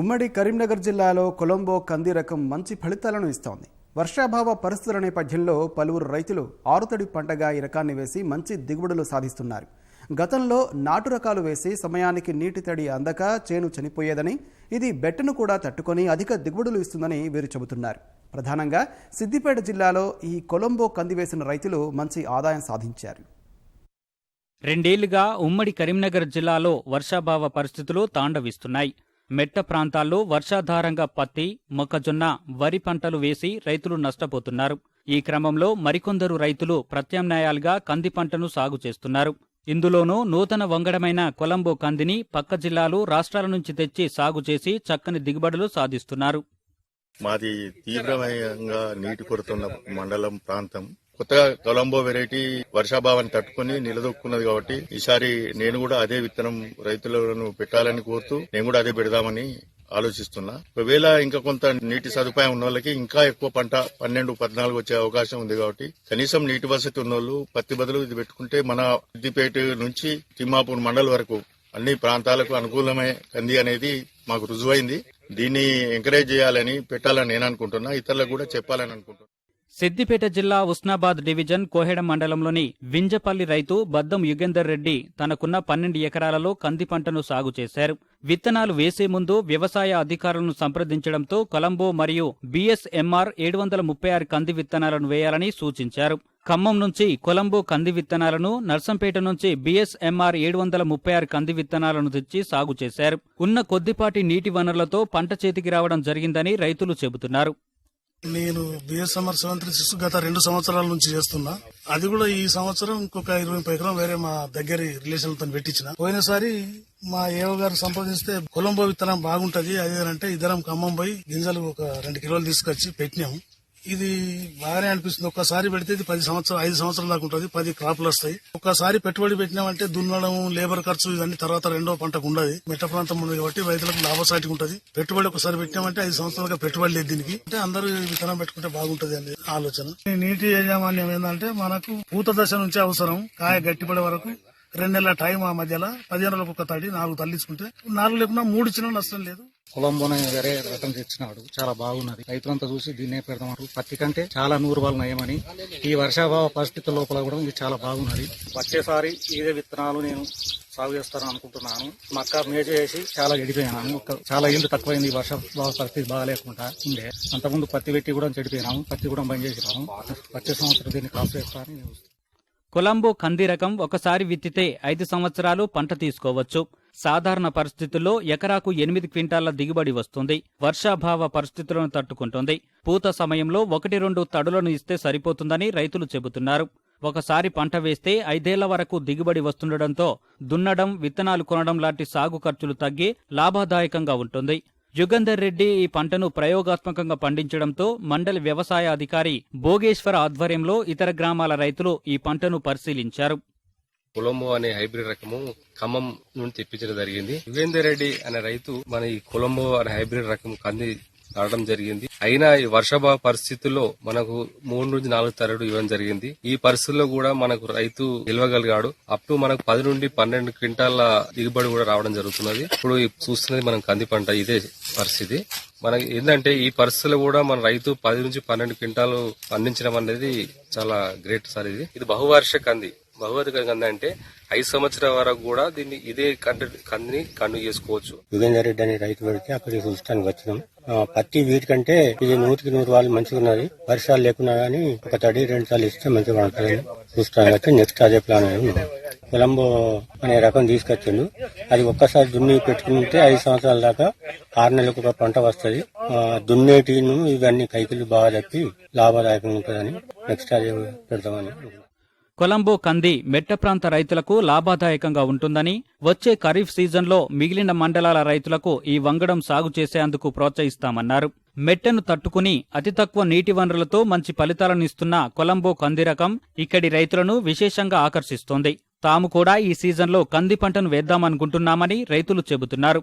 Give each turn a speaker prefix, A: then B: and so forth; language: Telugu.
A: ఉమ్మడి కరీంనగర్ జిల్లాలో కొలంబో కంది రకం మంచి ఫలితాలను ఇస్తోంది. వర్షాభావ పరిస్థితుల నేపథ్యంలో పలువురు రైతులు ఆరుతడి పంటగా ఈ రకాన్ని వేసి మంచి దిగుబడులు సాధిస్తున్నారు. గతంలో నాటు రకాలు వేసి సమయానికి నీటి తడి అందక చేను చనిపోయేదని ఇది బెట్టను కూడా తట్టుకొని అధిక దిగుబడులు ఇస్తుందని వీరు చెబుతున్నారు. ప్రధానంగా సిద్దిపేట జిల్లాలో ఈ కొలంబో కంది వేసిన రైతులు మంచి ఆదాయం సాధించారు.
B: రెండేళ్ళుగా ఉమ్మడి కరీంనగర్ జిల్లాలో వర్షాభావ పరిస్థితులు తాండవిస్తున్నాయి. మెట్ట ప్రాంతాల్లో వర్షాధారంగా పత్తి మొక్కజొన్న వరి పంటలు వేసి రైతులు నష్టపోతున్నారు. ఈ క్రమంలో మరికొందరు రైతులు ప్రత్యామ్నాయాలుగా కంది పంటను సాగు చేస్తున్నారు. ఇందులోనూ నూతన వంగడమైన కొలంబో కందిని పక్క జిల్లాలు రాష్ట్రాల నుంచి తెచ్చి సాగు చేసి చక్కని దిగుబడులు సాధిస్తున్నారు.
C: మాది తీవ్రమైన నీటి కొరత ఉన్న మండలం ప్రాంతం. కొత్తగా కొలంబో వెరైటీ వర్షాభావాన్ని తట్టుకుని నిలదొక్కున్నది కాబట్టి ఈసారి నేను కూడా అదే విత్తనం రైతులను పెట్టాలని కోరుతూ నేను కూడా అదే పెడదామని ఆలోచిస్తున్నా. ఒకవేళ ఇంకా కొంత నీటి సదుపాయం ఉన్న వాళ్ళకి ఇంకా ఎక్కువ పంట పన్నెండు పద్నాలుగు వచ్చే అవకాశం ఉంది కాబట్టి కనీసం నీటి వసతి ఉన్న వాళ్ళు పత్తి బదులు ఇది పెట్టుకుంటే మన సిద్దిపేట నుంచి తిమ్మాపూర్ మండల్ వరకు అన్ని ప్రాంతాలకు అనుకూలమే కంది అనేది మాకు రుజువైంది. దీన్ని ఎంకరేజ్ చేయాలని పెట్టాలని నేను అనుకుంటున్నా. ఇతరులకు కూడా చెప్పాలని అనుకుంటున్నా.
B: సిద్దిపేట జిల్లా ఉస్నాబాద్ డివిజన్ కోహెడ మండలంలోని వింజపల్లి రైతు బద్దం యుగేందర్ రెడ్డి తనకున్న పన్నెండు ఎకరాలలో కంది పంటను సాగు చేశారు. విత్తనాలు వేసే ముందు వ్యవసాయ అధికారులను సంప్రదించడంతో కొలంబో మరియు బీఎస్ఎంఆర్ ఏడు వందల ముప్పై ఆరు కంది విత్తనాలను వేయాలని సూచించారు. ఖమ్మం నుంచి కొలంబో కంది విత్తనాలను నర్సంపేట నుంచి బీఎస్ఎంఆర్ ఏడు వందల ముప్పై ఆరు కంది విత్తనాలను తెచ్చి సాగు చేశారు. ఉన్న కొద్దిపాటి నీటి వనరులతో పంట చేతికి రావడం జరిగిందని రైతులు చెబుతున్నారు.
D: నేను బిఎస్ఎంఆర్ సెవెన్ త్రీ సిక్స్ గత రెండు సంవత్సరాల నుంచి చేస్తున్నా. అది కూడా ఈ సంవత్సరం ఇంకొక ఇరవై ముప్పై ఎకరం వేరే మా దగ్గర రిలేషన్లతో పెట్టించిన. పోయినసారి మా ఏవో గారు సంప్రదిస్తే కొలంబో విత్తనం బాగుంటది అదేనంటే ఇద్దరం ఖమ్మం పోయి గింజలు ఒక రెండు కిలోలు తీసుకొచ్చి పెట్టినాము ఇది బాగానే అనిపిస్తుంది. ఒక్కసారి పెడితే ఇది పది సంవత్సరాలు ఐదు సంవత్సరాల దాకా ఉంటుంది. పది క్రాపులు వస్తాయి. ఒక్కసారి పెట్టుబడి పెట్టినామంటే దున్నడం లేబర్ ఖర్చు ఇవన్నీ తర్వాత రెండో పంటకు ఉండదు. మెట్ట ప్రాంతం ఉంది కాబట్టి రైతులకు లాభసాటి ఉంటుంది. పెట్టుబడి ఒకసారి పెట్టినామంటే ఐదు సంవత్సరాలుగా పెట్టుబడి లేదు దీనికి. అంటే అందరూ విత్తనం పెట్టుకుంటే బాగుంటది అనేది ఆలోచన. నీటి యాజమాన్యం ఏంటంటే మనకు పూత దశ నుంచి అవసరం. కాయ గట్టిపడే వరకు రెండు నెలల టైం ఆ మధ్యలో పదిహేను రోజులకు ఒక తడి నాలుగు తల్లించుకుంటే నాలుగు లేకుండా మూడు ఇచ్చినా నష్టం లేదు.
E: కొలంబోన వేరే రకం తెచ్చినాడు. చాలా బాగున్నది. రైతులంతా చూసి దీన్నే పెడదామన్నారు. పత్తి కంటే చాలా నూరు వాళ్ళు నయమని ఈ వర్షాభావ పరిస్థితుల లోపల కూడా ఇది చాలా బాగున్నది. వచ్చేసారి ఇదే విత్తనాలు నేను సాగు చేస్తాను అనుకుంటున్నాను. మక్క మేజ చేసి చాలా చెడిపోయినాను చాలా ఇల్లు తక్కువైంది ఈ వర్షాభావ పరిస్థితి బాగాలేకుండా ఉండే. అంతకుముందు పత్తి పెట్టి కూడా చెడిపోయినాము. పత్తి కూడా బంద్ చేసినాము. వచ్చే సంవత్సరం దీన్ని కాపు చేస్తానని నేను
B: కొలంబో కంది రకం ఒకసారి విత్తితే ఐదు సంవత్సరాలు పంట తీసుకోవచ్చు. సాధారణ పరిస్థితుల్లో ఎకరాకు ఎనిమిది క్వింటాల దిగుబడి వస్తుంది. వర్షాభావ పరిస్థితులను తట్టుకుంటుంది. పూత సమయంలో ఒకటి రెండు తడులను ఇస్తే సరిపోతుందని రైతులు చెబుతున్నారు. ఒకసారి పంట వేస్తే ఐదేళ్ళ వరకు దిగుబడి వస్తుండటంతో దున్నడం విత్తనాలు కొనడం లాంటి సాగు ఖర్చులు తగ్గి లాభదాయకంగా ఉంటుంది. యుగంధర్ రెడ్డి ఈ పంటను ప్రయోగాత్మకంగా పండించడంతో మండలి వ్యవసాయ అధికారి భోగేశ్వర ఆధ్వర్యంలో ఇతర గ్రామాల రైతులు ఈ పంటను పరిశీలించారు.
F: కొలంబో అనే హైబ్రిడ్ రకము ఖమ్మం నుండి తెప్పించడం జరిగింది. యుగేందర్ రెడ్డి అనే రైతు మన ఈ కొలంబో అనే హైబ్రిడ్ రకం కంది నాటడం జరిగింది. అయినా ఈ వర్షాభావ పరిస్థితుల్లో మనకు మూడు నుంచి నాలుగు తరడు ఇవ్వడం జరిగింది. ఈ పరిస్థితుల్లో కూడా మనకు రైతు నిల్వగలిగాడు. అప్ టు మనకు పది నుండి పన్నెండు క్వింటాల దిగుబడి కూడా రావడం జరుగుతున్నది. ఇప్పుడు చూస్తున్నది మనం కంది పంట ఇదే పరిస్థితి. మనకి ఏంటంటే ఈ పరిస్థితుల్లో కూడా మన రైతు పది నుంచి పన్నెండు క్వింటాలు పండించడం అనేది చాలా గ్రేట్ సార్ ఇది. ఇది బహువార్ష కంది. బహువర్ష కంది అంటే ఐదు సంవత్సరాల వరకు కూడా దీన్ని ఇదే కంటి కందిని కన్ను చేసుకోవచ్చు.
G: యుగేందర్ రెడ్డి అనే రైతు పెడితే అక్కడికి చూస్తానికి వచ్చినాం. ఆ, పత్తి వీటికంటే ఇది నూటికి నూరు వాళ్ళు మంచిగా ఉన్నది. వర్షాలు లేకున్నా గానీ ఒక తడి రెండు సార్లు ఇస్తే మంచిగా ఉంటుంది చూస్తాను వచ్చి నెక్స్ట్ అదే ప్లాన్ కొలంబో అనే రకం తీసుకొచ్చిండు. అది ఒక్కసారి దున్ని పెట్టుకుంటే ఐదు సంవత్సరాల దాకా ఆరు నెలలకు ఒక పంట వస్తుంది. దున్నేటిను ఇవన్నీ కైకిలు బాగా తప్పి లాభదాయకంగా ఉంటుందని నెక్స్ట్ అదే పెడతామని
B: కొలంబో కంది మెట్ట ప్రాంత రైతులకు లాభదాయకంగా ఉంటుందని వచ్చే ఖరీఫ్ సీజన్లో మిగిలిన మండలాల రైతులకు ఈ వంగడం సాగు చేసేందుకు ప్రోత్సహిస్తామన్నారు. మెట్టను తట్టుకుని అతి తక్కువ నీటి వనరులతో మంచి ఫలితాలను ఇస్తున్న కొలంబో కంది రకం ఇక్కడి రైతులను విశేషంగా ఆకర్షిస్తోంది. తాము కూడా ఈ సీజన్లో కంది పంటను వేద్దామనుకుంటున్నామని రైతులు చెబుతున్నారు.